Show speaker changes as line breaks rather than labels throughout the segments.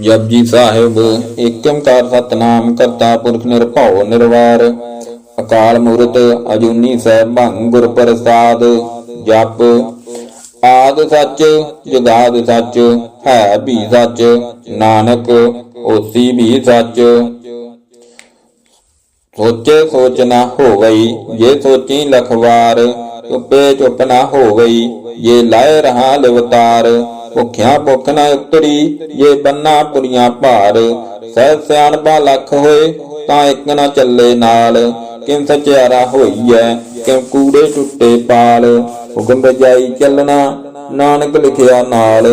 ਜਪਜੀ ਸਾਹਿਬ ਏਕ ਓੰਕਾਰ ਸਤਨਾਮ, ਕਰਤਾ ਪੁਰਖ ਨਿਰਭਉ, ਨਿਰਵੈਰ। ਅਕਾਲ ਮੂਰਤ ਅਜੂਨੀ ਸੈਭੰ ਗੁਰ ਪ੍ਰਸਾਦ ਜਪ। ਆਦ ਸੱਚ, ਜੁਗਾਦ ਸੱਚ, ਹੈ ਵੀ ਸੱਚ, ਨਾਨਕ ਓਸੀ ਵੀ ਸੱਚ। ਸੋਚੇ ਸੋਚ ਨਾ ਹੋਵਈ, ਜੇ ਸੋਚੀ ਲਖਵਾਰ, ਚੁੱਪੇ ਚੁੱਪ ਨਾ ਹੋਵਈ, ਜੇ ਲਾਇ ਰਹਾ ਲਿਵਤਾਰ। ਭੁਖਿਆ ਭੁਖ ਨਾ ਉਤਰੀ, ਜੇ ਬੰਨਾ ਪੁਰੀਆਂ ਭਾਰ। ਸਹਿ ਸਿਆਣਪਾ ਲੱਖ ਹੋਏ, ਤਾਂ ਇੱਕ ਨਾ ਚੱਲੇ ਨਾਲ। ਕਿਮ ਸਚਿਆਰਾ ਹੋਈਐ ਕਿਮ ਕੂੜੇ ਟੁੱਟੇ ਪਾਲ। ਹੁਕਮ ਬਜਾਈ ਚੱਲਣਾ, ਨਾਨਕ ਲਿਖਿਆ ਨਾਲ।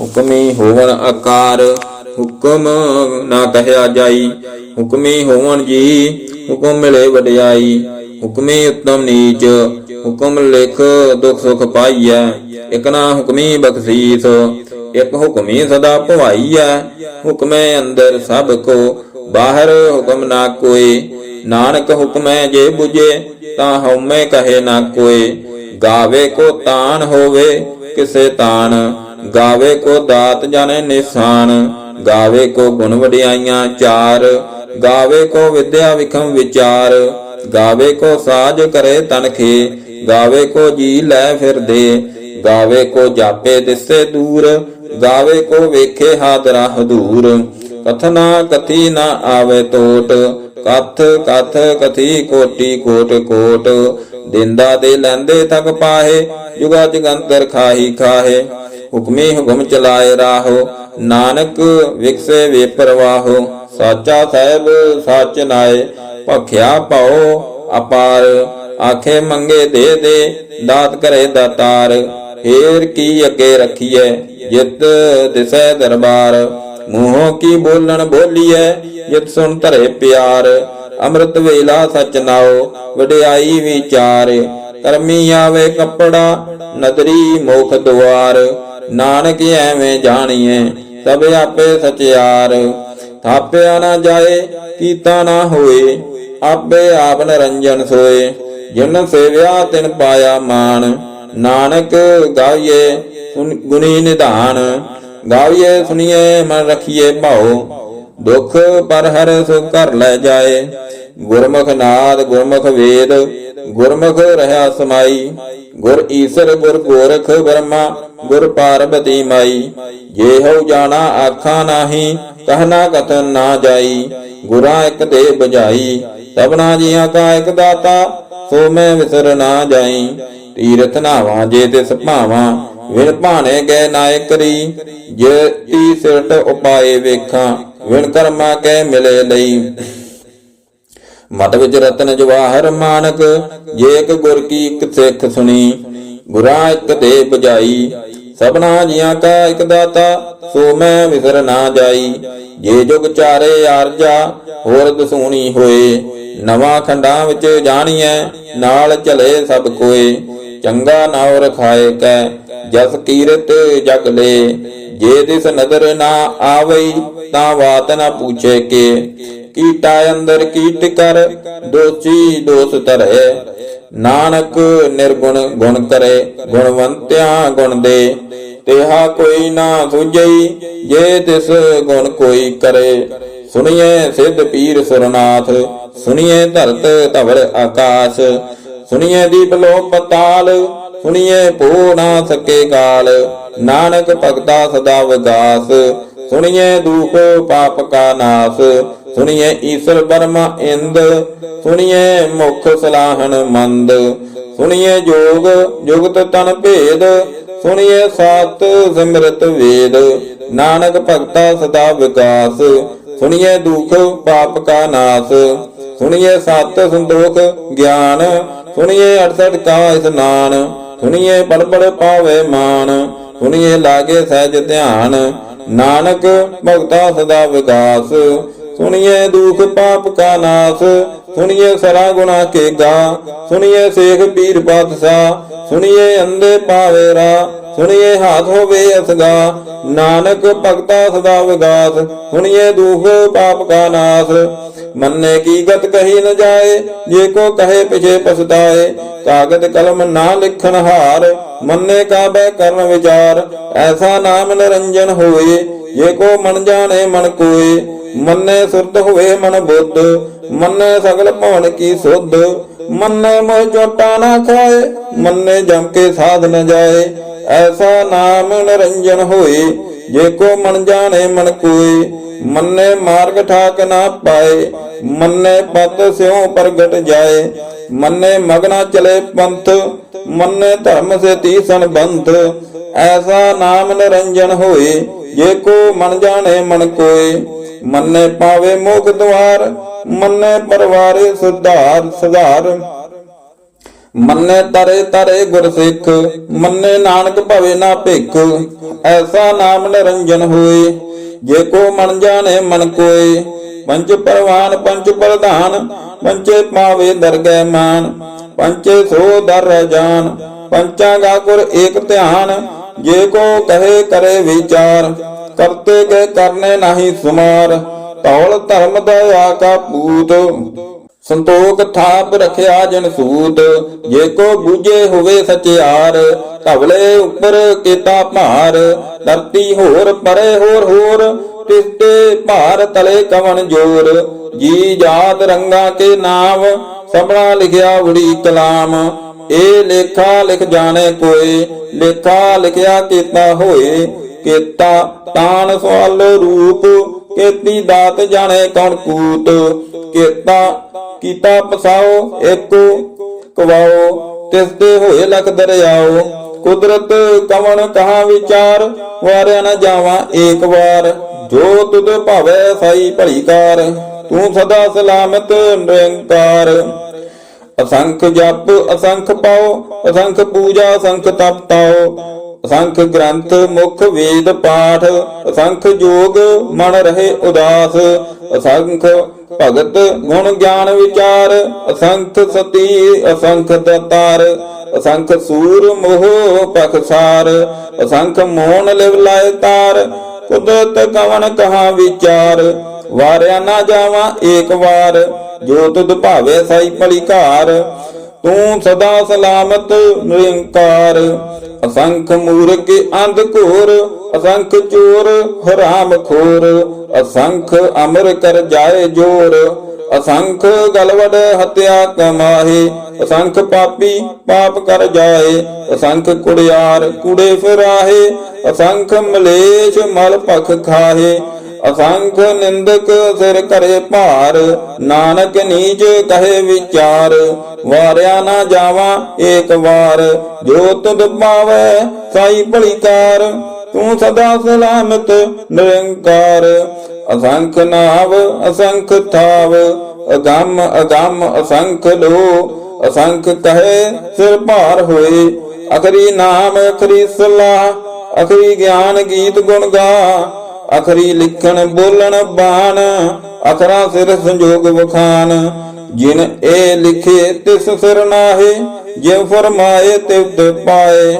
ਹੁਕਮੀ ਹੋਵਨ ਆਕਾਰ, ਹੁਕਮ ਨਾ ਕਹਿਆ ਜਾਈ। ਹੁਕਮੀ ਹੋਵਨ ਜੀ, ਹੁਕਮ ਮਿਲੇ ਵਡਿਆਈ। ਹੁਕਮੀ ਉਤਮ ਨੀਚ, ਹੁਕਮ ਲਿਖ ਦੁਖ ਸੁਖ ਪਾਈਐ। ਇਕ ਨਾ ਹੁਕਮੀ ਬਖਸ਼ੀਸ, ਇਕ ਹੁਕਮੀ ਸਦਾ ਭਵਾਈਐ ਹੁਕਮੇ ਅੰਦਰ ਸਭ ਕੋ, ਬਾਹਰ ਹੁਕਮ ਨਾ ਕੋਈ ਨਾਨਕ ਹੁਕਮੈ ਜੇ 부ਜੇ ਤਾਂ ਹਉਮੈ ਕਹੇ ਨਾ ਕੋਈ ਗਾਵੇ ਕੋ ਤਾਨ ਹੋਵੇ, ਕਿਸੇ ਤਾਨ। ਗਾਵੇ ਕੋ ਦਾਤ ਜਾਣੇ ਨਿਸ਼ਾਨ। ਗਾਵੇ ਕੋ ਗੁਣ ਵਡਿਆਈਆਂ ਚਾਰ। ਗਾਵੇ ਕੋ ਵਿਦਿਆ ਵਿਖਮ ਵਿਚਾਰ। ਗਾਵੇ ਕੋ ਸਾਜ ਕਰੇ ਤਨਖੇ। ਗਾਵੇ ਕੋ ਜੀ ਲੈ ਫਿਰਦੇ। ਗਾਵੇ ਕੋ ਜਾਪੇ ਦਿਸੇ ਦੂਰ ਗਾਵੇ ਕੋ ਵੇਖੇ ਹਾਦਰਾ ਹਦੂਰ ਕਥਨਾ ਕਥੀ ਨਾ ਆਵੇ ਟੋਟ, ਕਥ ਕਥ ਕਥੀ ਕੋਟੀ ਕੋਟ ਕੋਟ। ਦਿੰਦਾ ਦੇ ਲੈਂਦੇ ਤੱਕ ਪਾਹੇ, ਜੁਗਾ ਜਗੰਤਰ ਖਾਹੀ ਖਾਹੇ। ਹੁਕਮੇ ਹੁਕਮ ਚਲਾਏ ਰਾਹੋ, ਨਾਨਕ ਵਿਕਸੇ ਵੇ ਪਰਵਾਹੋ ਸਾਚਾ ਸਾਹਿਬ ਸੱਚ ਨਾਏ, ਭਖਿਆ ਪਾਓ ਅਪਾਰ। ਆਖੇ ਮੰਗੇ ਦੇ ਦੇ, ਦਾਤ ਕਰੇ ਦਾਤਾਰ। ਫੇਰ ਕੀ ਅੱਗੇ ਰਖੀਐ? ਜਿਤ ਦਿਸੈ ਦਰਬਾਰ। ਮੂੰਹੋਂ ਕੀ ਬੋਲਣ ਬੋਲੀਐ? ਜਿਤ ਸੁਣ ਧਰੇ ਪਿਆਰ। ਅੰਮ੍ਰਿਤ ਵੇਲਾ ਸਚ ਨਾਓ ਵਡਿਆਈ ਵਿਚਾਰ। ਕਰਮੀ ਆਵੇ ਕੱਪੜਾ, ਨਦਰੀ ਮੁਖ ਦੁਆਰ। ਨਾਨਕ ਐਵੇਂ ਜਾਣੀਐ, ਸਭ ਆਪੇ ਸਚਿਆਰ। ਥਾਪਿਆ ਨਾ ਜਾਏ, ਕੀਤਾ ਨਾ ਹੋਏ, ਆਪੇ ਆਪ ਨਰੰਜਨ ਸੋਏ। ਜਿਨ ਸੇਵਿਆ ਤਿਨ ਪਾਇਆ ਮਾਨ ਨਾਨਕ ਗਾਈਏ ਸੁਨ- ਗੁਣੀ ਨਿਧਾਨ ਗਾਵੀਏ ਸੁਣੀਏ ਮਨ ਰਖੀਏ ਭਾਉ, ਦੁਖ ਪਰ ਹਰ ਸੁਖ ਕਰ ਲੈ ਜਾਏ। ਗੁਰਮੁਖ ਨਾਦ, ਗੁਰਮੁਖ ਵੇਦ, ਗੁਰਮੁਖ ਰਹਾ ਸਮਾਈ। ਗੁਰ ਈਸਰ, ਗੁਰ ਗੋਰਖ ਬ੍ਰਹਮਾ, ਗੁਰ ਪਾਰਬਤੀ ਮਾਈ ਜੇ ਹਉ ਜਾਣਾ ਆਖਾਂ ਨਾਹੀ ਕਹਨਾ ਕਥਨ ਨਾ ਜਾਈ। ਗੁਰਾਂ ਇੱਕ ਦੇ ਬਜਾਈ ਸਭਨਾ ਜੀਆਂ ਕਾ ਇੱਕ ਦਾਤਾ, ਸੋ ਮੈਂ ਵਿਸਰ ਨਾ ਜਾਈ। ਤੀਰਥ ਨਾਵਾਂ, ਜੇ ਤਿਸ ਭਾਵਾਂ, ਵਿਣ ਭਾਣੇ ਗਏ ਨਾਇਕ ਕਰੀ। ਜੇ ਤੀ ਸਿਰਟ ਉਪਾਏ ਵੇਖਾਂ, ਵਿਣ ਕਰਮਾ ਕੈ ਮਿਲੇ ਲਈ। ਮਤ ਵਿੱਚ ਰਤਨ ਜਵਾਹਰ ਮਾਨਕ, ਜੇ ਇੱਕ ਗੁਰ ਕੀ ਇੱਕ ਸਿੱਖ ਸੁਣੀ ਗੁਰਾਂ ਇੱਕ ਦੇ ਬੁਝਾਈ। ਸਭਨਾ ਜੀਆਂ ਕਾ ਇੱਕ ਦਾਤਾ, ਸੋ ਮੈਂ ਵਿਸਰ ਨਾ ਜਾਈ। ਜੇ ਜੁਗ ਚਾਰੇ ਆਰਜਾ, ਹੋਰ ਦਸੂਣੀ ਹੋਏ। ਨਵਾਂ ਖੰਡਾਂ ਵਿੱਚ ਜਾਣੀਐ, ਨਾਲ ਚਲੇ ਸਭ ਕੋਏ। ਚੰਗਾ ਨਾਉ ਰਖਾਏ ਕੈ, ਜਸ ਕੀਰਤ ਜਗ ਲੇ। ਜੇ ਦਿਸ ਨਦਰ ਨਾ ਆਵਈ, ਤਾਂ ਬਾਤ ਨਾ ਪੁੱਛੇ ਕੇ। ਕੀਟਾ ਅੰਦਰ ਕੀਟ ਕਰ ਦੋਚੀ ਦੋਸ ਧਰੇ। ਨਾਨਕ ਨਿਰਗੁਣ ਗੁਣ ਕਰੇ, ਗੁਣਵੰਤਿਆਂ ਗੁਣ ਦੇ। ਤੇਹਾ ਕੋਈ ਨਾ ਸੁਝਈ, ਜੇ ਤਿਸ ਗੁਣ ਕੋਈ ਕਰੇ। ਸੁਣੀਏ ਸਿੱਧ ਪੀਰ ਸੁਰਨਾਥ ਸੁਣੀਏ ਧਰਤ ਧਵਲ ਆਕਾਸ਼। ਸੁਣੀਏ ਦੀਪ ਲੋ ਪਤਾਲ ਸੁਣੀਏ ਭੋ ਨਾ ਸਕੇ ਗਾਲ। ਨਾਨਕ ਭਗਤਾ ਸਦਾ ਵਿਗਾਸ ਸੁਣੀਏ ਦੁਖ ਪਾਪ ਕਾ ਨਾਸ। ਸੁਣੀਏ ਈਸ਼ਰ ਬਰਮਾ ਇੰਦ ਸੁਣੀਏ ਮੁਖ ਸਲਾਹਣ ਮੰਦ। ਸੁਣੀਏ ਜੋਗ, ਜੁਗਤ ਤਨ ਭੇਦ ਸੁਣੀਏ ਸਤ ਸਿਮਰਤ ਵੇਦ। ਨਾਨਕ ਭਗਤਾ ਸਦਾ ਵਿਕਾਸ ਸੁਣੀਏ ਦੁਖ ਪਾਪ ਕਾ ਨਾਸ। ਸੁਣੀਏ ਸਤ ਸੰਦੋਖ ਗਿਆਨ, ਸੁਣੀਏ 68 ਕਾ ਇਸਨਾਨ ਸੁਣੀਏ ਪੜ ਪੜ ਪਾਵੇ ਮਾਨ, ਸੁਣੀਏ ਲਾਗੇ ਸਹਿਜ ਧਿਆਨ, ਨਾਨਕ ਭਗਤਾ ਸਦਾ ਵਿਕਾਸ, ਸੁਣੀਏ ਦੁਖ ਪਾਪ ਕਾ ਨਾਸ, ਸੁਣੀਏ ਸਰਾ ਗੁਨਾ ਕੇ ਗਾ ਸੁਣੀਏ ਸੇਖ ਪੀਰ ਪਾਤਸ਼ਾਹ, ਸੁਣੀਏ ਅੰਦੇ ਪਾਵੇ ਰਾ, ਸੁਣੀਏ ਹਾਥ ਹੋਵੇ ਅਸਗਾ, ਨਾਨਕ ਭਗਤਾ ਸਦਾ ਵਿਗਾਸ ਸੁਣੀਏ ਦੁਖ ਪਾਪ ਕਾ ਨਾਸ ਮੰਨੇ ਕੀ ਗਤ ਕਹੀ ਨ ਜਾਏ, ਜੇ ਕੋ ਕਹੇ ਪਿਛੇ ਪਛਤਾਏ। ਕਾਗਦ ਕਲਮ ਨਾ ਲਿਖਣ ਹਾਰ, ਮੰਨੇ ਕਾਬੈ ਕਰਨ ਵਿਚਾਰ। ਐਸਾ ਨਾਮ ਨਿਰੰਜਨ ਹੋਏ, ਜੇ ਕੋ ਮਨ ਜਾਣੇ ਮਨ ਕੋਏ। ਮੰਨੇ ਸੁਰਤ ਹੋਏ ਮਨ ਬੁੱਧ, ਮੰਨੇ ਸਗਲ ਭਵਨ ਕੀ ਸੁਧ। ਮੰਨੇ ਮੋਹ ਜੋਟਾ ਨਾ ਖਾਏ, ਮੰਨੇ ਜਮ ਕੇ ਸਾਧ ਨ ਜਾਏ। ਐਸਾ ਨਾਮ ਨਿਰੰਜਨ ਹੋਏ, ਜੇ ਕੋ ਮਨ ਜਾਣੇ ਮਨ ਕੋਏ। ਮੰਨੇ ਮਾਰਗ ਠਾਕ ਨਾ ਪਾਏ, ਮੰਨੇ ਪਤ ਸਿਉ ਪ੍ਰਗਟ ਜਾਏ, ਮੰਨੇ ਮਗਨਾ ਚਲੇ ਪੰਥ, ਮੰਨੇ ਧਰਮ ਸੇ ਤੀਸਨ ਬੰਧ ਐਸਾ ਨਾਮ ਨਿਰੰਜਨ ਹੋਏ, ਜੇ ਕੋ ਮਨ ਜਾਣੇ ਮਨ ਕੋਏ, ਮੰਨੇ ਪਾਵੇ ਮੋਖ ਦੁਆਰ, ਮੰਨੇ ਪਰਵਾਰੇ ਸੁਧਾਰ ਸੁਧਾਰ। ਮੰਨੇ ਤਰੇ ਤਰੇ ਗੁਰ ਸਿੱਖ ਮੰਨੇ ਨਾਨਕ ਭਵੇ ਨਾ ਭਿਖ, ਐਸਾ ਨਾਮ ਨਿਰੰਜਨ ਹੋਏ ਜੇ ਕੋ ਮਨ ਜਾਣੇ ਮਨ ਕੋਏ ਪੰਚ ਪਰਵਾਨ ਪੰਚ ਪ੍ਰਧਾਨ ਪੰਚੇ ਪਾਵੇ ਦਰਗਹਿ ਮਾਨ ਪੰਚੇ ਸੋ ਦਰ ਜਾਨ, ਪੰਚਾ ਗਾ ਗੁਰ ਏਕ ਧਿਆਨ, ਜੇ ਕੋ ਕਹੇ ਕਰੇ ਵਿਚਾਰ, ਕਰਤੇ ਗਏ ਕਰਨੇ ਨਹੀਂ ਸੁਮਾਰ ਤੌਲ ਧਰਮ ਦਇਆ ਕਾ ਪੂਤ ਸੰਤੋਖ ਥਾਪ ਰਖਿਆ ਜਨ ਸੂਤ, ਜੇ ਕੋ ਬੂਝੇ ਹੋਵੇ ਸਚਿਆਰ, ਧਵਲੇ ਉੱਪਰ ਕੀਤਾ ਭਾਰ, ਧਰਤੀ ਹੋਰ ਪਰੇ ਹੋਰ ਹੋਰ, ਤਿਸਤੇ ਭਾਰ ਤਲੇ ਕਵਨ ਜੋਰ, ਜੀ ਜਾਤ ਰੰਗਾ ਕੇ ਨਾਮ ਸਭਨਾ ਲਿਖਿਆ ਉੜੀ ਕਲਾਮ ਇਹ ਲੇਖਾ ਲਿਖ ਜਾਣੇ ਕੋਏ, ਲੇਖਾ ਲਿਖਿਆ ਕੀਤਾ ਹੋਏ, ਕੀਤਾ ਤਾਨ ਸਵਾਲ ਰੂਪ ਕੀਤੀ ਦਾਤ ਜਾਣੇ ਕੌਣ ਕੂਤ? ਕੀਤਾ ਕੀਤਾ ਪਸਾਓ, ਏਕੋ ਕਵਾਓ ਤਿਸ ਤੇ ਹੋਏ ਲਖ ਦਰਿਆਓ। ਕੁਦਰਤ ਕਵਣ ਕਹਾ ਵਿਚਾਰ? ਵਾਰਿਆ ਨਾ ਜਾਵਾਂ ਏਕ ਵਾਰ। ਜੋ ਤੁਧ ਭਾਵੈ ਸਾਈ ਭਲੀ ਕਾਰ ਤੂੰ ਸਦਾ ਸਲਾਮਤ ਨਿਰੰਕਾਰ। ਅਸੰਖ ਜਪ, ਅਸੰਖ ਪਾਓ, ਅਸੰਖ ਪੂਜਾ, ਅਸੰਖ ਤਪ ਤਾਓ। ਅਸੰਖ ਗ੍ਰੰਥ ਮੁਖ ਵੇਦ ਪਾਠ, ਅਸੰਖ ਜੋਗ ਮਨ ਰਹੇ ਉਦਾਸ, ਅਸੰਖ ਭਗਤ ਗੁਣ ਗਿਆਨ ਵਿਚਾਰ, ਅਸੰਖ ਸਤੀ, ਅਸੰਖ ਦਤਾਰ, ਅਸੰਖ ਸੂਰ ਮੋਹ ਪਖਸਾਰ ਅਸੰਖ ਮੋਹਨ ਲਿਵ ਲਾਇ ਤਾਰ, ਕੁਦਰਤ ਕਵਨ ਕਹਾ ਵਿਚਾਰ, ਵਾਰਿਆ ਨਾ ਜਾਵਾਂ ਏਕ ਵਾਰ, ਜੋ ਤੁਧ ਭਾਵੇ ਸਾਈ ਭਲੀ ਘਾਰ ਤੂੰ ਸਦਾ ਸਲਾਮਤ, ਨਿਰੰਕਾਰ। ਅਸੰਖ ਮੂਰਖ ਅੰਧ ਘੋਰ, ਅਸੰਖ ਚੋਰ ਹਰਾਮ ਖੋਰ। ਅਸੰਖ ਅਮਰ ਕਰ ਜਾਏ ਜੋਰ। ਅਸੰਖ ਗਲਵੜ ਹਤਿਆ ਕਮਾਹੇ। ਅਸੰਖ ਪਾਪੀ ਪਾਪ ਕਰ ਜਾਏ। ਅਸੰਖ ਕੁੜਿਆਰ ਕੁੜੇ ਫਿਰਾਹੇ। ਅਸੰਖ ਮਲੇਸ਼ ਮਲ ਭਖ ਖਾਹੇ। ਅਸੰਖ ਨਿੰਦਕ ਸਿਰ ਕਰੇ ਭਾਰ, ਨਾਨਕ ਨੀਚ ਕਹੇ ਵਿਚਾਰ, ਵਾਰਿਆ ਨਾ ਜਾਵਾਂ ਏਕ ਵਾਰ, ਜੋ ਤੁਧ ਪਾਵੈ ਸਾਈ ਭਲੀ ਤੂੰ ਸਦਾ ਸਲਾਮਤ ਨਿਰੰਕਾਰ। ਅਸੰਖ ਨਾਵ, ਅਸੰਖ ਥਾਵ, ਅਗੰਮ ਅਗੰਮ ਅਸੰਖ ਲੋ, ਅਸੰਖ ਕਹੇ ਸਿਰ ਭਾਰ ਹੋਏ। ਅਖਰੀ ਨਾਮ, ਅਖਰੀ ਸਲਾਹ, ਅਖਰੀ ਗਿਆਨ ਗੀਤ ਗੁਣ ਗਾ ਅਖਰੀ ਲਿਖਣ ਬੋਲਣ ਬਾਣ, ਅਖਰਾ ਸਿਰ ਸੰਜੋਗ ਵਖਾਨ ਜਿਨ ਇਹ ਲਿਖੇ ਤਿਸ ਸਿਰ ਨਾਹੇ, ਜਿਉ ਫਰਮਾਏ ਤਿਵ ਪਾਏ।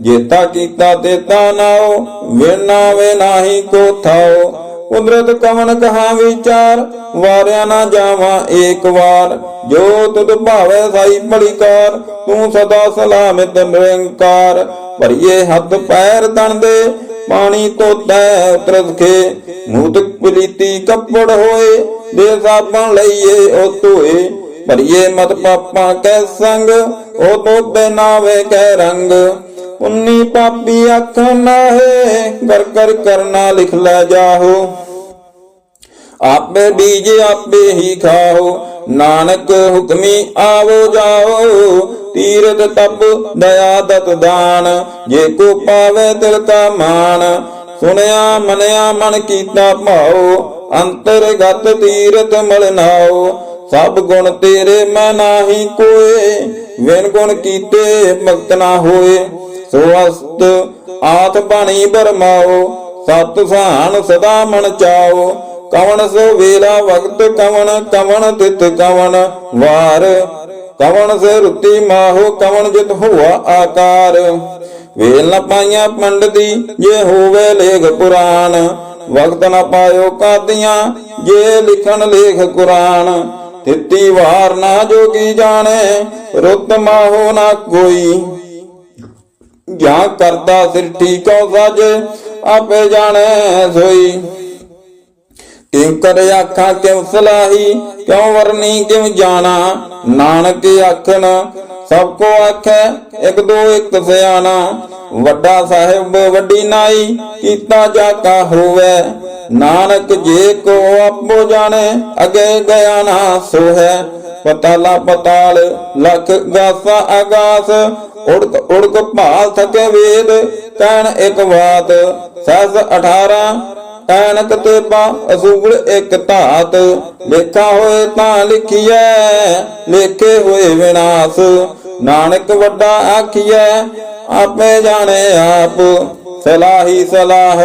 ਜੇਤਾ ਕੀਤਾ ਤੇਤਾ ਨਾਓ ਵੇਨਾ ਵੇ ਨਾਹੀ ਕੋ ਥਾਓ ਕੁਦਰਤ ਕਵਨ ਕਹਾ ਵਿਚਾਰ, ਵਾਰਿਆ ਨਾ ਜਾਵਾਂ ਏਕ ਵਾਰ। ਜੋ ਤੁਧ ਭਾਵੇ ਸਾਈ ਭਲੀਕਾਰ, ਤੂੰ ਸਦਾ ਸਲਾਮਤ ਨਿਰੰਕਾਰ। ਭਰੀਏ ਹੱਥ ਪੈਰ ਤਣ ਦੇ ਪਾਣੀ ਧੋਤੈ ਉਤਰਸਖੇ ਮੂਤ ਪਲੀਤੀ ਕੱਪੜ ਹੋਏ, ਦੇ ਸਾਬਣ ਲਈਏ ਉਹ ਧੋਏ। ਭਰੀਏ ਮਤ ਪਾਪਾਂ ਕੈ ਸੰਗ, ਉਹ ਤੋਤੇ ਨਾਵੇ ਕੈ ਰੰਗ। ਉਨੀ ਪਾਪੀ ਅੱਖ ਨਾਹੇ, ਕਰ ਕਰ ਕਰਨਾ ਲਿਖ ਲੈ ਜਾਹੋ। ਆਪੇ ਬੀਜ ਆਪੇ ਹੀ ਖਾਓ। ਨਾਨਕ ਹੁਕਮੀ ਆਵੋ ਜਾਓ। ਤੀਰਤ ਤਪ ਦਇਆ ਦਤ ਦਾਨ, ਜੇ ਕੋ ਪਾਵੇ ਦਿਲ ਕਾ ਮਾਨ ਸੁਣਿਆ ਮਨਿਆ ਮਨ ਕੀਤਾ ਭਾਉ, ਅੰਤਰਗਤ ਤੀਰਤ ਮਲਨਾਓ ਸਭ ਗੁਣ ਤੇਰੇ ਮੈਂ ਨਾਹੀ ਕੋਏ ਵਿਨ ਗੁਣ ਕੀਤੇ ਭਗਤ ਨਾ ਹੋਏ। ਸੋ ਅਸਤ ਆਤ ਬਾਣੀ ਬਰਮਾਓ ਸਤ ਸਾਨ ਸਦਾ ਮਨ ਚਾਓ ਕਵਣ ਸੋ ਵੇਲਾ ਵਕਤ ਕਵਣ ਕਵਣ ਤਿਤ ਕਵਣ, ਵਾਰ। ਕਵਣ ਸੇ ਰੁੱਤੀ ਮਾਹੋ, ਕਵਣ ਜਿਤ ਹੋਆ ਆਕਾਰ। ਵੇਲ ਨ ਪਾਈਆਂ ਪੰਡਤੀ ਜੇ ਹੋਵੇ ਲੇਖ ਪੁਰਾਣ ਵਕਤ ਨ ਪਾਇਓ ਕਾਦੀਆਂ ਜੇ ਲਿਖਣ ਲੇਖ ਕੁਰਾਨ। ਤਿੱਤੀ ਵਾਰ ਨਾ ਜੋਗੀ ਜਾਣੇ, ਰੁੱਤ ਮਾਹੋ ਨਾ ਕੋਈ। ਜਾਂ ਕਰਦਾ ਸਿਰ ਠੀਕੋ ਸਜ, ਆਪੇ ਜਾਣੇ ਸੋਈ। ਕਿਉ ਕਰ ਆਖਾਂ ਕਿਉ ਸਲਾਹੀ? ਕਿਉ ਵਰਨੀ ਕਿਉ ਜਾਣਾ? ਨਾਨਕ ਆਖਣ, ਸਭ ਕੋ ਆਖੈ, ਇੱਕ ਦੋ ਇੱਕ ਸਿਆਣਾ। ਵੱਡਾ ਸਾਹਿਬ ਵੱਡੀ ਨਾਈ, ਕੀਤਾ ਜਾ ਹੋਵੇ। ਨਾਨਕ ਜੇ ਕੋ ਆਪੋ ਜਾਣੇ, ਅਗੇ ਗਿਆ ਨਾ ਸੋ ਹੈ ਪਤਾਲਾ ਪਤਾਲ, ਲਖ ਗਾਸਾ ਆਗਾਸ ਉੜਕ ਉੜਕ ਭਾਲ ਥਕੇ ਵੇਦ, ਕਹਿਣ ਇੱਕ ਬਾਤ ਸਹਿਸ 18 ਐਨਕ ਤੇ ਪਾ ਅਸੂਲ ਇੱਕ ਧਾਤ। ਲੇਖਾ ਹੋਏ ਤਾਂ ਲਿਖੀਐ ਲੇਖੇ ਹੋਏ ਵਿਨਾਸ਼। ਨਾਨਕ ਵੱਡਾ ਆਖੀਐ, ਆਪੇ ਜਾਣੇ ਆਪ। ਸਲਾਹੀ ਸਲਾਹ,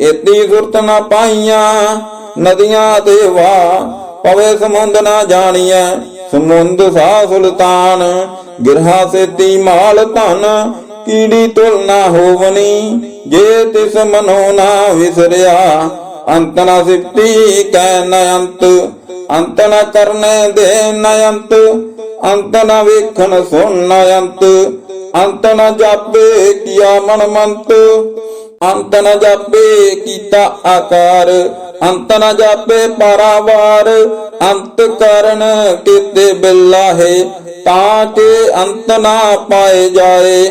ਇਤੀ ਸੁਰਤ ਨਾ ਪਾਈਆਂ। ਨਦੀਆਂ ਤੇ ਵਾ ਪਵੇ ਸਮੁੰਦ ਨਾ ਜਾਣੀਐ। ਸਮੁੰਦ ਸਾ ਸੁਲਤਾਨ, ਗਿਰਹਾ ਸੇਤੀ ਮਾਲ ਧਨ। ਕੀੜੀ ਤੁਲ ਨਾ ਹੋਵਨੀ, ਜੇ ਤਿਸ ਮਨੋ ਨਾ ਵਿਸਰਿਆ, ਅੰਤ ਨਾ ਸਿਫਤੀ ਕੈ ਨ ਅੰਤ ਅੰਤ ਨ ਕਰਨੇ ਦੇ ਨ ਅੰਤ ਅੰਤ ਨ ਵੇਖਣ ਸੁਣ ਨ ਅੰਤ ਅੰਤ ਨ ਜਾਪੇ ਕੀਆ ਮਨ ਮੰਤ, ਅੰਤ ਨਾ ਜਾਪੇ ਕੀਤਾ ਆਕਾਰ, ਅੰਤ ਨਾ ਜਾਪੇ ਪਾਰਾਵਾਰ, ਅੰਤ ਕਰਨ ਕੀਤੇ ਬਿਲਾਹੇ ਤਾਂ ਕਿ ਅੰਤ ਨਾ ਪਾਏ ਜਾਏ।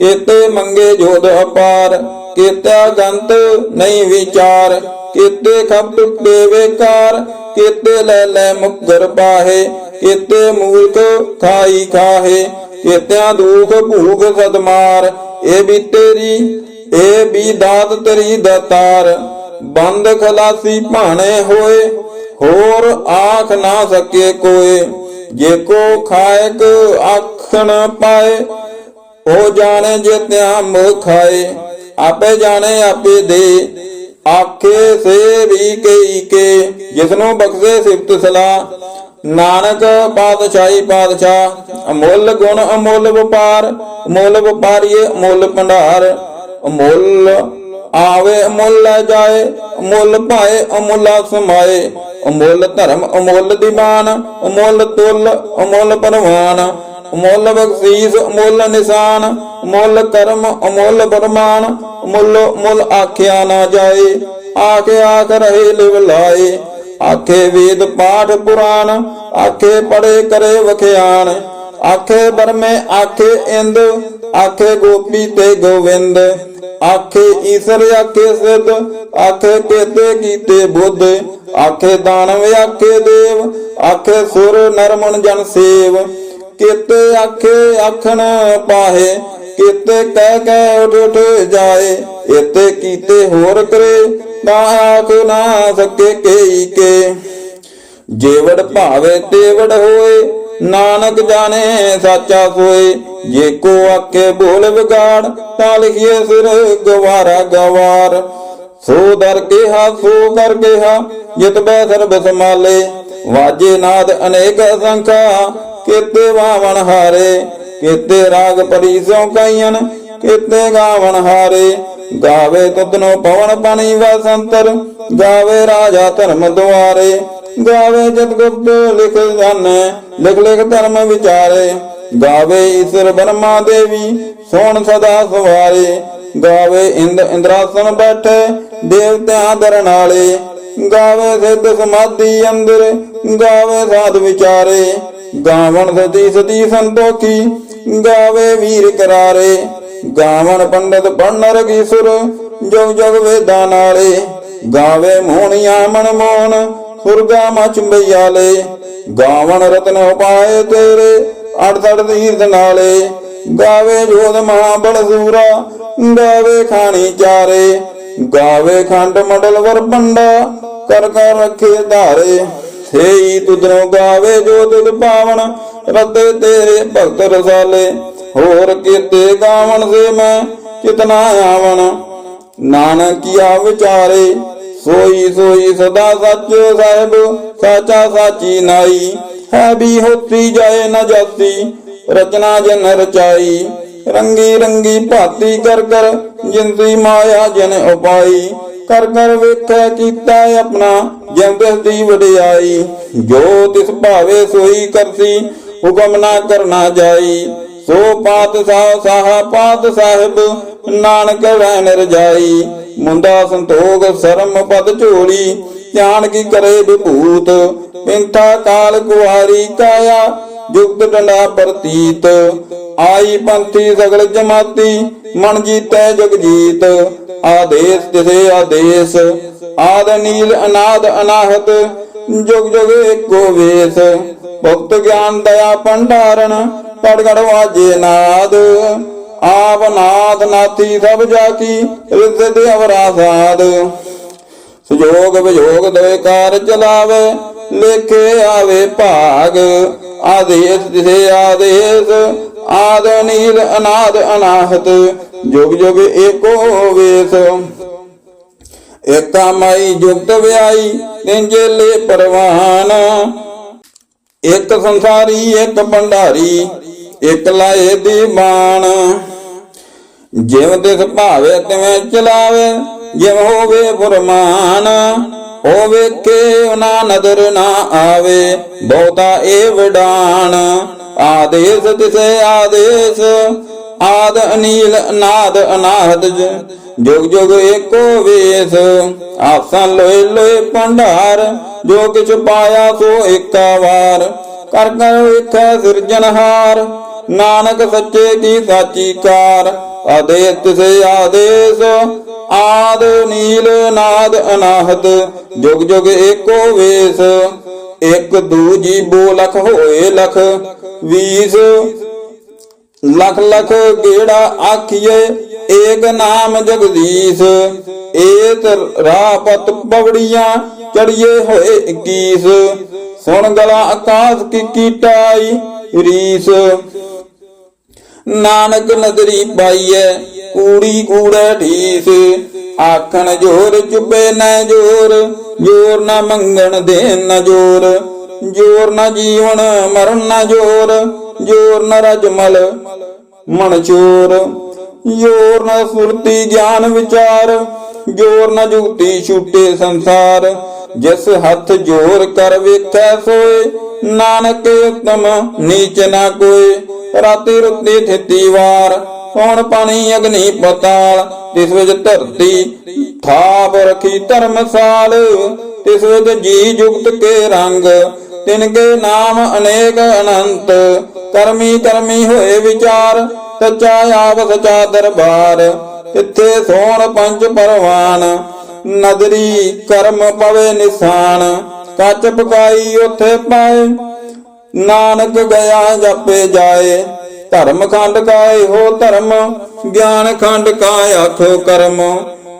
ਕੀਤੇ ਮੰਗੇ ਜੋਦ ਅਪਾਰ ਕੀਤਾ ਗੰਤ ਨਹੀਂ ਵਿਚਾਰ, ਕੀਤੇ ਖਪਟ ਬੇਵੇਕਾਰ ਕੀਤੇ ਲੈ ਲੈ ਮੁਕਰ ਪਾਹੇ, ਕੀਤੇ ਮੂਰਖ ਖਾਈ ਖਾਹੇ, ਕੀਤਿਆਂ ਦੁਖ ਭੂਖ ਸਦਮਾਰ ਇਹ ਵੀ ਤੇਰੀ ਇਹ ਵੀ ਦਾਤ ਤੇਰੀ ਦਤਾਰ। ਬੰਦ ਖਲਾਸੀ ਭਾਣੇ ਹੋਏ, ਹੋਰ ਆਖ ਨਾ ਸਕੇ ਕੋਏ, ਜੇ ਕੋ ਖਾਇਕ ਆਖਣ ਪਾਏ ਉਹ ਜਾਣੇ ਜੇ ਤਿਆ ਖਾਏ ਆਪੇ ਜਾਣੇ ਆਪੇ ਦੇ। ਆਖੇ, ਸੇ ਵੀ ਕਈ ਕੇ, ਜਿਸਨੂੰ ਬਖਸ਼ੇ ਸਿਫਤ ਸਲਾ ਨਾਨਕ ਪਾਤਸ਼ਾਹੀ ਪਾਤਸ਼ਾਹ, ਅਮੁੱਲ ਗੁਣ ਅਮੁੱਲ ਵਪਾਰ। ਅਮੁੱਲ ਵਪਾਰੀਏ ਅਮੁੱਲ ਭੰਡਾਰ। ਅਮੁੱਲ ਆਵੇ ਅਮੁੱਲ ਲੈ ਜਾਏ। ਅਮੁੱਲ ਭਾਏ, ਅਮੁੱਲਾ ਸਮਾਏ। ਅਮੁੱਲ ਧਰਮ ਅਮੁੱਲ ਦੀਵਾਨ ਅਮੁੱਲ ਤੁਲ, ਅਮੁੱਲ ਪਰਵਾਨ। ਅਮੁੱਲ ਬਖਸ਼ੀਸ, ਅਮੁੱਲ ਨਿਸ਼ਾਨ, ਅਮੁੱਲ ਕਰਮ, ਅਮੁੱਲ ਬਰਮਾਨ, ਅਮੁੱਲ ਮੁੱਲ ਆਖਿਆ ਨਾ ਜਾਏ, ਆਖੇ ਆਖ ਰਹੇ ਲਿਵ ਲਾਏ। ਆਖੇ ਵੇਦ ਪਾਠ ਪੁਰਾਣ, ਆਖੇ ਪੜੇ ਕਰੇ ਵਖਿਆਣ। ਆਖੇ ਬਰਮੇ, ਆਖੇ ਇੰਦ, ਆਖੇ ਗੋਪੀ ਤੇ ਗੋਵਿੰਦ। ਆਖੇ ਈਸ਼ਰ ਆਖੇ ਸਿੱਧ, ਆਖੇ ਕੇਤੇ ਕੀਤੇ ਬੁੱਧ। ਆਖੇ ਦਾਨਵ ਆਖੇ ਦੇਵ, ਆਖੇ ਸੁਰ ਨਰਮਨ ਜਨ ਸੇਵ। ਕੀਤੇ ਆਖੇ ਆਖਣ ਪਾਹੇ, ਕੀਤੇ ਕਹਿ ਕਹਿ ਉਠ ਉਠ ਜਾਏ ਇਤੇ ਕੀਤੇ ਹੋਰ ਕਰੇ, ਤਾਂ ਆਖ ਨਾ ਸਕੇ ਕੇਈ ਕੇ। ਜੇਵੜ ਭਾਵੇ ਤੇਵੜ ਹੋਏ, ਨਾਨਕ ਜਾਣੇ ਸਾਚਾ ਸੋਏ, ਜੇ ਕੋ ਆਕੇ ਬੋਲ ਵਿਗਾੜ, ਤਾਂ ਲਿਖੀਏ ਸਿਰ ਗਵਾਰਾ ਗਵਾਰ। ਸੋ ਦਰ ਕਿਹਾ ਸੋ ਕਰ ਕਿਹਾ ਜਿਤ ਬੈ ਸਰਬ ਸਮਾਲੇ ਵਾਜੇ ਨਾਦ ਅਨੇਕ ਅਸੰਖਾ ਕੀਤੇ ਵਾਵਣ ਹਾਰੇ, ਕੀਤੇ ਰਾਗ ਪਰੀਸੋਂ ਕਈਨ ਕੀਤੇ ਗਾਵਣ ਹਾਰੇ। ਗਾਵੇ ਤੁਧਨੋ ਪਵਨ ਪਾਣੀ ਵਸੰਤਰ ਗਾਵੇ ਰਾਜਾ ਧਰਮ ਦੁਆਰੇ। ਗਾਵੇ ਜਤ ਗੁਪਤ ਲਿਖ ਜਾਣੈ, ਲਿਖ ਲਿਖ ਧਰਮ ਵਿਚਾਰੇ। ਗਾਵੇ ਈਸ਼ਰ ਬਰਮਾ ਦੇਵੀ, ਸੋਣ ਸਦਾ ਸਵਾਰੇ। ਗਾਵੇ ਇੰਦ ਇੰਦਰਾਸਨ ਬੈਠੇ, ਦੇਵਤਿਆਂ ਦਰਨ ਵਾਲੇ ਗਾਵੇ ਸਿੱਧ ਸਮਾਧੀ ਅੰਦਰ, ਗਾਵੇ ਸਾਧ ਵਿਚਾਰੇ। ਗਾਵਣ ਸਤੀ ਸਦੀ ਸੰਤੋਖੀ, ਗਾਵੇ ਵੀਰ ਕਰਾਰੇ। ਗਾਵਣ ਪੰਡਤ ਪੜਨ ਰਗੀ ਸੁਰ ਜਗ ਜਗ ਵੇਦਾਂ ਨਾਲੇ। ਗਾਵੇ ਮੋਹਣੀਆਂ ਮਨ ਮੋਹਨ ਸੁਰਗਾ ਮਚ ਬਈਆਲੇ। ਗਾਵਣ ਰਤਨ ਉਪਾਏ ਤੇਰੇ, ਅੜਸੜ ਤੀਰਥ ਨਾਲੇ। ਗਾਵੇ ਜੋਧ ਮਹਾਬਲ ਸੂਰਾ, ਗਾਵੇ ਖਾਣੀ ਚਾਰੇ। ਗਾਵੇ ਖੰਡ ਮੰਡਲ ਵਰ ਪੰਡਾ ਕਰ ਕਰ ਰੱਖੇ ਧਾਰੇ। ਸੇਈ ਤੁਧਰੋਂ ਗਾਵੇ ਜੋ ਤੁਧ ਪਾਵਨ ਰਤੇ ਤੇਰੇ ਭਗਤ ਰਸਾਲੇ। ਹੋਰ ਕੀਤੇ ਗਾਵਣ ਸੇ ਮੈਂ ਕਿਤਨਾ ਆਵਣ। ਨਾਨਕੀਆ ਵਿਚਾਰੇ, ਸੋਈ ਸੋਈ ਸਦਾ ਸੱਚ ਸਾਹਿਬ, ਸਾਚਾ ਸਾਚੀ ਨਾਈ। ਹੈ ਵੀ ਹੋਤੀ ਜਾਏ ਨਾ ਜਾਤੀ, ਰਚਨਾ ਜਨ ਰਚਾਈ। ਰੰਗੀ ਰੰਗੀ ਭਾਤੀ ਕਰ ਕਰ ਜਿੰਦੀ ਮਾਇਆ ਜਨ ਉਪਾਈ। ਕਰ ਕਰ ਵੇਖੈ ਕੀਤਾ ਆਪਣਾ ਜਿੰਦਸ ਦੀ ਵਡਿਆਈ। ਜੋ ਤਿਸ ਭਾਵੇ ਸੋਈ ਕਰਸੀ, ਹੁਕਮ ਨਾ ਕਰਨਾ ਜਾਈ। ਸੋ ਪਾਤ ਸਾਹ ਸਾਹ ਪਾਤ ਸਾਹਿਬ, ਨਾਨਕ ਰਹਿਣ ਰਜਾਈ। ਮੁੰਡਾ ਸੰਤੋਖ, ਸ਼ਰਮ, ਪਦ ਝੋਲੀ, ਧਿਆਨ ਕੀ ਕਰੇ ਵਿਭੂਤ। ਪਿੰਥਾ ਕਾਲ ਕੁਆਰੀ ਕਾਇਆ, ਜੁਗਤ ਡੰਡਾ ਪ੍ਰਤੀਤ। ਆਈ ਪੰਥੀ ਸਗਲ ਜਮਾਤੀ, ਮਨ ਜੀਤੈ ਜਗ ਆਦੇਸ ਤਿਸੇ ਆਦੇਸ। ਆਦ ਨੀਲ ਅਨਾਦ ਅਨਾਹਤ, ਜੁਗ ਜੁਗ ਏਕੋ ਵੇਸ। ਭਗਤ ਗਿਆਨ ਦਇਆ ਭੰਡਾਰਨ ਪੜਗੜ ਵਾਜੇ ਨਾਦ। ਆਪ ਨਾਦ ਨਾਥੀ ਸਭ ਜਾ ਕੀ ਰਿੱਧ ਦੇ ਅਵਰਾ ਸਾਧ ਸੁਜੋਗ ਵਿਜੋਗ ਦੋਇ ਕਾਰ ਚਲਾਵੇ ਲੇਖੇ ਆਵੇ ਭਾਗ, ਆਦੇਸ ਦਿਸੇ ਆਦੇਸ, ਆਦ ਨੀਲ ਅਨਾਦ ਅਨਾਹਤ, ਜੁਗ ਜੁਗ ਏਕੋ ਵੇਸ। ਏਕਾ ਮਾਈ ਜੁਗਤ ਵਿਆਈ, ਨਿੰਜਲੇ ਪਰਵਾਨ। ਇੱਕ ਸੰਸਾਰੀ, ਇੱਕ ਭੰਡਾਰੀ, ਇੱਕ ਲਾਏ ਦੀ ਬਾਣ। ਜਿਵੇਂ ਤਿਸ ਭਾਵੇ ਤਿਵੇਂ ਚਲਾਵੇ, ਜਿਵ ਹੋਵੇ ਫਰਮਾਨ। ਉਹ ਵੇਖੇ ਨਾ ਨਦਰ ਨਾ ਆਵੇ, ਬਹੁਤਾ ਏ ਵਿਡਾਨ ਆਦੇਸ ਤਿਸੇ ਆਦੇਸ, ਆਦ ਅਨੀਲ ਅਨਾਦ ਅਨਾਹਦ ਜੁਗ ਜੁਗ ਏਕੋ ਵੇਸ ਆਸਾਂ ਲੋਏ ਲੋਏ ਭੰਡਾਰ। ਜੋ ਕਿਛ ਪਾਇਆ ਸੋ ਏਕਾ ਵਾਰ ਕਰ ਕਰ ਵੇਖੈ ਸਿਰਜਨਹਾਰ ਨਾਨਕ ਸੱਚੇ ਕੀ ਸਾਚੀ ਕਾਰ, ਆਦੇਸ ਤਿਸੇ ਆਦੇਸ ਆਦ ਨੀਲ ਨਾਦ ਅਨਾਹਤ, ਜੁਗ ਜੁਗ ਏਕੋ ਵੇਸ। ਇੱਕ ਦੂਜੀ ਬੋ ਲਖ ਹੋਏ ਲਖ, ਵੀਸ। ਲਖ ਲਖ ਗੇੜਾ ਆਖੀਏ, ਏਕ ਨਾਮ ਜਗਦੀਸ਼। ਏਤ ਰਾਪਤ ਪਵੜੀਆਂ ਚੜੀਏ ਹੋਏ 21 ਸੁਣ ਗਲਾ ਆਕਾਸ਼ ਕੀ ਕੀਟਾਈ ਰੀਸ। ਨਾਨਕ ਨਦਰੀ ਪਾਈਐ ਕੂੜੀ ਕੂੜੈ ਢੀਸ, ਆਖਣ ਜੋਰ ਚੁਪੇ ਨਾ ਜੋਰ ਜੋਰ ਨਾ ਮੰਗਣ ਦੇਨ ਨਾ ਜੋਰ ਜੋਰ ਨਾ ਜੀਵਨ ਮਰਨ ਨਾ ਜੋਰ ਜੋਰ ਨਾ ਰਜਮਲ ਮਨ ਚੋਰ, ਜੋਰ ਨਾ ਸੁਰਤੀ ਗਿਆਨ ਵਿਚਾਰ, ਜੋਰ ਨਾ ਜੁਗਤੀ ਛੂਟੇ ਸੰਸਾਰ, ਜਿਸ ਹੱਥ ਜੋਰ ਕਰ ਵੇਖੈ ਸੋਏ, ਨਾਨਕ ਉਤਮ ਨੀਚ ਨਾ ਕੋਏ, ਰਾਤੀ ਰੁੱਤੀ ਥਿੱਤੀ ਵਾਰ। ਕੌਣ ਪਾਣੀ ਅਗਨੀ ਪਤਾਲ? ਤਿਸ ਵਿੱਚ ਧਰਤੀ ਥਾਪ ਰਖੀ ਧਰਮਸਾਲ, ਤਿਸ ਵਿੱਚ ਜੀ ਜੁਗਤ ਕੇ ਰੰਗ। ਤਿਨ ਕੇ ਨਾਮ ਅਨੇਕ ਅਨੰਤ, ਕਰਮੀ ਕਰਮੀ ਹੋਏ ਵਿਚਾਰ, ਸੱਚਾ ਆਪ ਸਚਾ ਦਰਬਾਰ। ਤਿੱਥੇ ਸੋਣ ਪੰਜ ਪਰਵਾਨ, ਨਦਰੀ ਕਰਮ ਪਵੇ ਨਿਸ਼ਾਨ। ਕੱਚ ਪਕਾਈ ਉਥੇ ਪਾਏ, ਨਾਨਕ ਗਿਆ ਜਾਪੇ ਜਾਏ। ਧਰਮ ਖੰਡ ਕਾ ਹੋ ਧਰਮ, ਗਿਆਨ ਖੰਡ ਕਾ ਆਖੋ ਕਰਮ।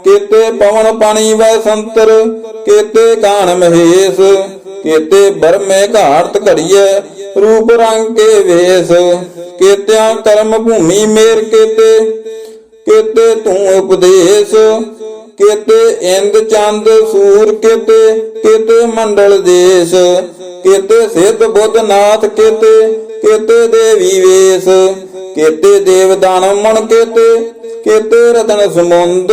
ਕੀਤੇ ਪਵਨ ਪਾਣੀ ਵੈ ਸੰਤਰ, ਕੀਤੇ ਕਾਨ ਮਹੇਸ਼, ਕੀਤੇ ਬਰਮੇ ਘਾੜਤ ਘੜੀਏ ਰੂਪ ਰੰਗ ਕੇ ਵੇਸ। ਕੀਤਿਆਂ ਕਰਮ ਭੂਮੀ ਮੇਰ ਕੀਤੇ ਕੀਤੇ ਤੂੰ ਉਪਦੇਸ਼। ਕੀਤੇ ਇੰਦ ਚੰਦ ਸੂਰ ਕੀਤੇ ਕੀਤੇ ਮੰਡਲ ਦੇਸ਼। ਕੀਤੇ ਸਿੱਧ ਬੁੱਧ ਨਾਥ ਕੀਤੇ ਕੀਤੇ ਦੇਵੀ ਵੇਸ, ਕੀਤੇ ਦੇਵ ਦਾਨ ਮਨ ਕੀਤੇ ਕੀਤੇ ਰਤਨ ਸਮੁੰਦ,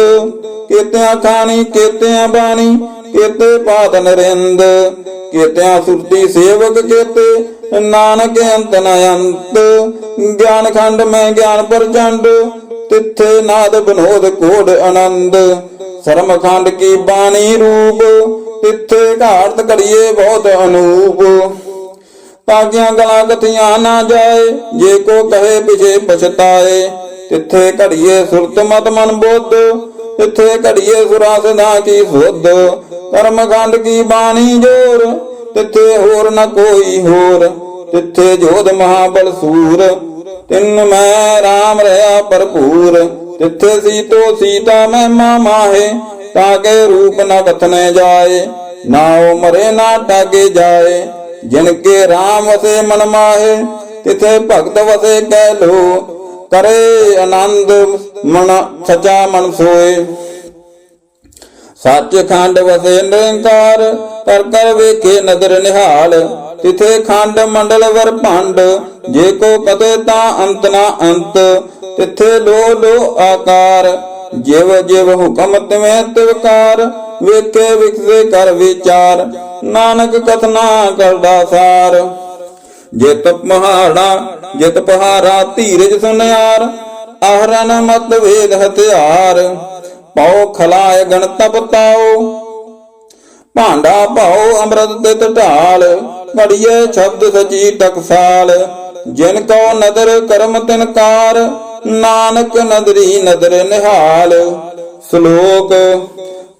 ਕੀਤਿਆਂ ਖਾਣੀ, ਕੀਤਿਆਂ ਬਾਣੀ, ਕੀਤੇ ਪਾਤ ਨਰਿੰਦ, ਕੀਤਿਆਂ ਸੁਰਤੀ ਸੇਵਕ ਕੀਤੇ, ਨਾਨਕ ਅੰਤ ਨ ਅੰਤ, ਗਿਆਨ ਖੰਡ ਮੈਂ ਗਿਆਨ ਪ੍ਰਚੰਡ, ਤਿੱਥੇ ਨਾਦ ਬਨੋਦ ਕੋਡ ਆਨੰਦ, ਸ਼ਰਮ ਖੰਡ ਕੀ ਬਾਣੀ ਰੂਪ, ਤਿੱਥੇ ਘਾਟ ਘੜੀਏ ਬਹੁਤ ਅਨੂਪ। ਤਾਗੀਆਂ ਗਲਾਂ ਕਥੀਆਂ ਨਾ ਜਾਏ, ਜੇ ਕੋ ਕਹੇ ਪਿਛੇ ਪਛਤਾਏ। ਤਿੱਥੇ ਘੜੀਏ ਸੁਰਤ ਮਤ ਮਨ ਬੁੱਧ, ਤਿੱਥੇ ਘੜੀਏ ਸੁਰਾ ਸਦਾ ਕੀ ਸੁਧ। ਕਰਮ ਖੰਡ ਕੀ ਬਾਣੀ ਜੋਰ, ਤਿੱਥੇ ਹੋਰ ਨ ਕੋਈ ਹੋਰ। ਤਿੱਥੇ ਜੋਧ ਮਹਾਬਲ ਸੂਰ, ਤਿੰਨ ਮੈਂ RAM ਰਹਾ ਭਰਪੂਰ। ਤਿੱਥੇ ਸੀਤੋ ਸੀਤਾ ਮਹਿਮਾ ਮਾਹੇ, ਤਾਂ ਕੇ ਰੂਪ ਨਾ ਕਥਨੇ ਜਾਏ। ਨਾ ਉਹ ਮਰੇ ਨਾ ਟਾਗੇ ਜਾਏ। ਜਿਨ ਕੇ RAM ਵਸੇ ਮਨ ਮਾਹੇ, ਤਿਥੇ ਭਗਤ ਵਸੇ ਕਹਿ ਲੋ, ਕਰੇ ਆਨੰਦ ਮਨ ਸਚਾ ਮਨ ਸੋਏ। ਸੱਚ ਵਸੇ ਨਿਰੰਕਾਰ ਕਰ ਕਰ ਵੇਖੇ ਨਦਰ ਨਿਹਾਲ, ਤਿਥੇ ਖੰਡ ਮੰਡਲ ਵਰ ਭੰਡ, ਜੇ ਕੋ ਕਦੇ ਤਾਂ ਅੰਤ ਨਾ ਅੰਤ, ਤਿਥੇ ਲੋ ਲੋ ਆਕਾਰ, ਜਿਵ ਜਿਵ ਹੁਕਮ ਤਿਵੇਂ ਤਿਵਕਾਰ ਵੇਖੇ ਵਿਖੇ ਕਰ ਵਿਚਾਰ, ਨਾਨਕ ਕਥਨਾ ਕਰਦਾ ਸਾਰ। ਜਿਤ ਪਹਾੜਾ, ਜਿਤ ਪਹਾਰਾ ਧੀਰਜ ਸੁਨਿਆਰ ਆਹਰਨ ਮਤ ਵੇਦ ਹਥਿਆਰ। ਪਉ ਖਲਾਏ ਗਣਤਪ ਤਾਉ ਭਾਂਡਾ ਭਾਉ ਅੰਮ੍ਰਿਤ ਤੇ ਢਾਲ। ਘੜੀਏ ਸ਼ਬਦ ਸਚੀ ਟਕਸਾਲ, ਜਿਨ ਕੋ ਨਦਰ ਕਰਮ ਤਿਨਕਾਰ ਨਾਨਕ ਨਦਰੀ ਨਦਰ ਨਿਹਾਲ। ਸ਼ਲੋਕ